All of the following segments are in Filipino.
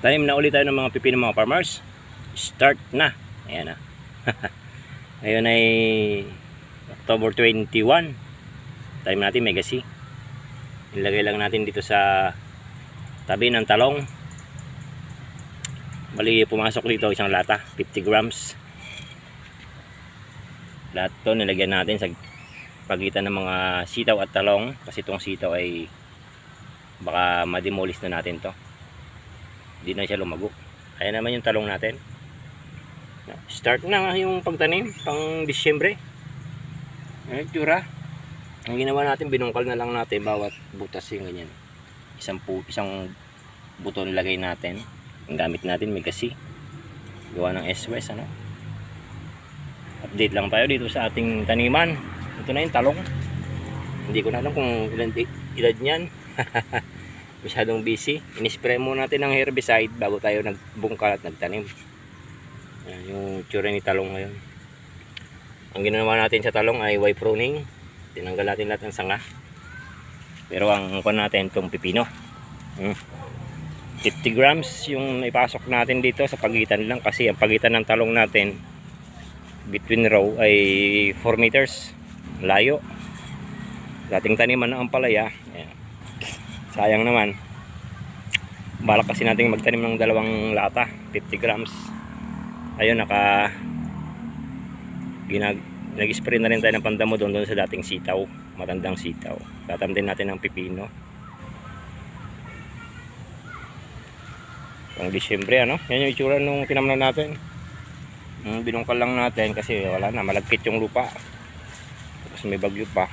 Tanim na ulit tayo ng mga pipino mga farmers. Start na. Ayan na. Ngayon ay October 21. Tanim natin Mega C. Ilagay lang natin dito sa tabi ng talong. Bali pumasok dito isang lata, 50 grams. Lahat to nilagyan natin sa pagitan ng mga sitaw at talong kasi itong sitaw ay baka mademolish na natin to hindi na siya lumago. Ayan naman yung talong natin. Start na nga yung pagtanim pang Disyembre. Ayan tsura. Ang ginawa natin binungkal na lang natin bawat butas yung ganyan. Isang, pu isang buton lagay natin. Ang gamit natin may kasi. Gawa ng S-West ano? Update lang tayo dito sa ating taniman. Ito na yung talong. Hindi ko na alam kung ilan edad niyan masyadong busy. Inispray muna natin ng herbicide bago tayo nagbungkal at nagtanim. Ayan, yung tsura ni talong ngayon. Ang ginawa natin sa talong ay Y pruning. Tinanggal natin lahat ng sanga. Pero ang kuha natin itong pipino. Hmm. 50 grams yung ipasok natin dito sa pagitan lang kasi ang pagitan ng talong natin between row ay 4 meters. Layo. Dating taniman ng ampalaya Ayan. Sayang naman. Balak kasi natin magtanim ng dalawang lata 50 grams. Ayun naka ginag nag-spray na rin tayo ng pandamo doon, doon sa dating sitaw matandang sitaw. Tatam din natin ng pipino. Pang Disyembre ano? Yan yung itsura nung tinamnan natin. Mm, binungkal lang natin kasi wala na malagkit yung lupa. Tapos may bagyo pa.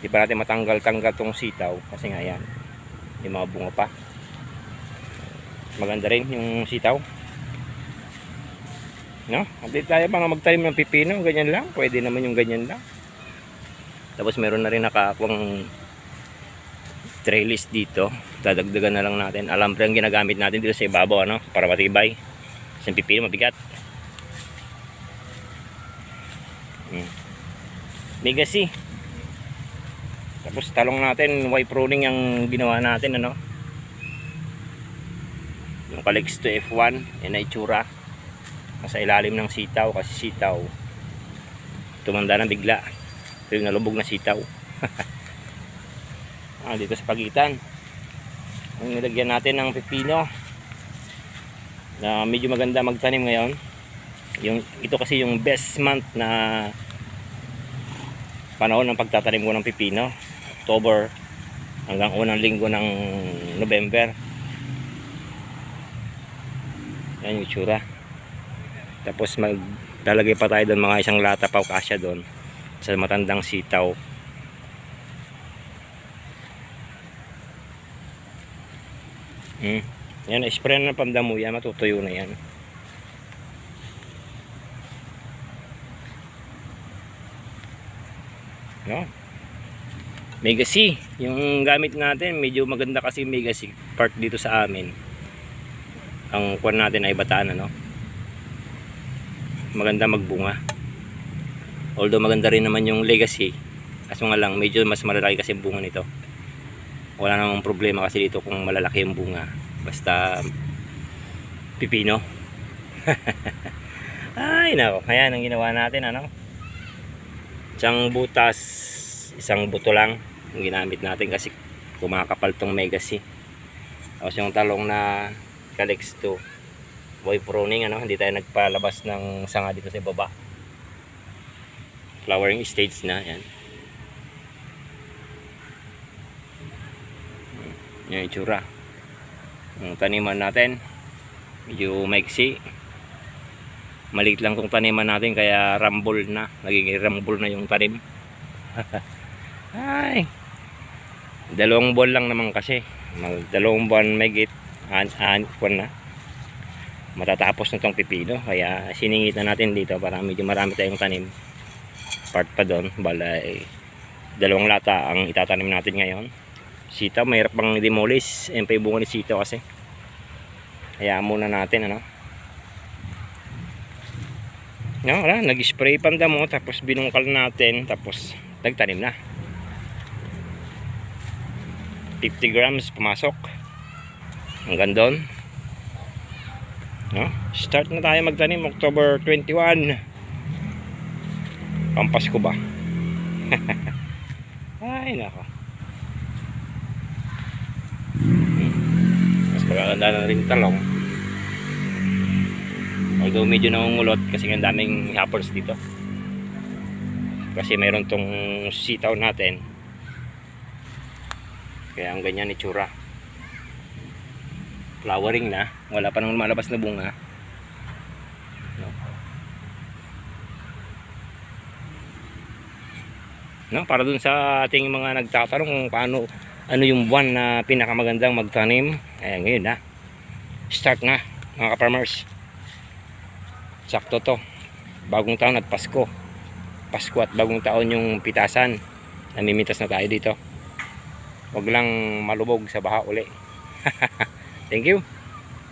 Di pa natin matanggal-tanggal tong sitaw? Kasi nga yan may mga bunga pa maganda rin yung sitaw no? update tayo mga magtanim ng pipino ganyan lang, pwede naman yung ganyan lang tapos meron na rin nakakwang trellis dito dadagdagan na lang natin alambre ang ginagamit natin dito sa ibabaw ano? para matibay yung pipino mabigat Hmm. Mega C. Tapos talong natin, Y pruning ang ginawa natin ano. Yung Calix to F1, yan ay tsura. Nasa ilalim ng sitaw kasi sitaw. Tumanda na bigla. Ito yung nalubog na sitaw. ah, dito sa pagitan. Ang nilagyan natin ng pepino na medyo maganda magtanim ngayon yung ito kasi yung best month na panahon ng pagtatanim ko ng pipino October hanggang unang linggo ng November yan yung tsura tapos maglalagay pa tayo doon mga isang lata pa kasya doon sa matandang sitaw hmm. yan spray na ng pandamo yan matutuyo na yan no? Mega C. Yung gamit natin medyo maganda kasi Mega C part dito sa amin. Ang kwan natin ay bataan ano? Maganda magbunga. Although maganda rin naman yung legacy kaso nga lang medyo mas malalaki kasi yung bunga nito. Wala namang problema kasi dito kung malalaki yung bunga. Basta pipino. Ay nako. Ayan ang ginawa natin ano? Isang butas isang buto lang yung ginamit natin kasi kumakapal tong mega C tapos yung talong na Calix 2 boy pruning ano hindi tayo nagpalabas ng sanga dito sa baba flowering stage na yan. Yung itsura. Yung taniman natin medyo maiksi maliit lang tong taniman natin kaya rambol na. Naging rambol na yung tanim ay. Dalawang buwan lang naman kasi. Mag dalawang buwan may git an an na. Matatapos na tong pipino kaya siningit na natin dito para medyo marami tayong tanim. Part pa doon balay dalawang lata ang itatanim natin ngayon. Sitaw mahirap pang demolish yung bunga ni sitaw kasi. Kaya muna natin ano? No, wala, nag-spray pandamo tapos binungkal natin tapos nagtanim na. 50 grams pumasok. Hanggang doon. No? Start na tayo magtanim October 21. Pampasko ba? Ay, nako. Mas magaganda na rin talong. Although medyo nangungulot kasi ang daming apples dito. Kasi meron tong sitaw natin. Kaya ang ganyan itsura. Flowering na. Wala pa naman malabas na bunga. No? No, para dun sa ating mga nagtatanong kung paano ano yung buwan na pinakamagandang magtanim. Eh ngayon na. Start na mga ka-farmers. Sakto to. Bagong taon at Pasko. Pasko at bagong taon yung pitasan. Namimitas na tayo dito. Huwag lang malubog sa baha uli. Thank you.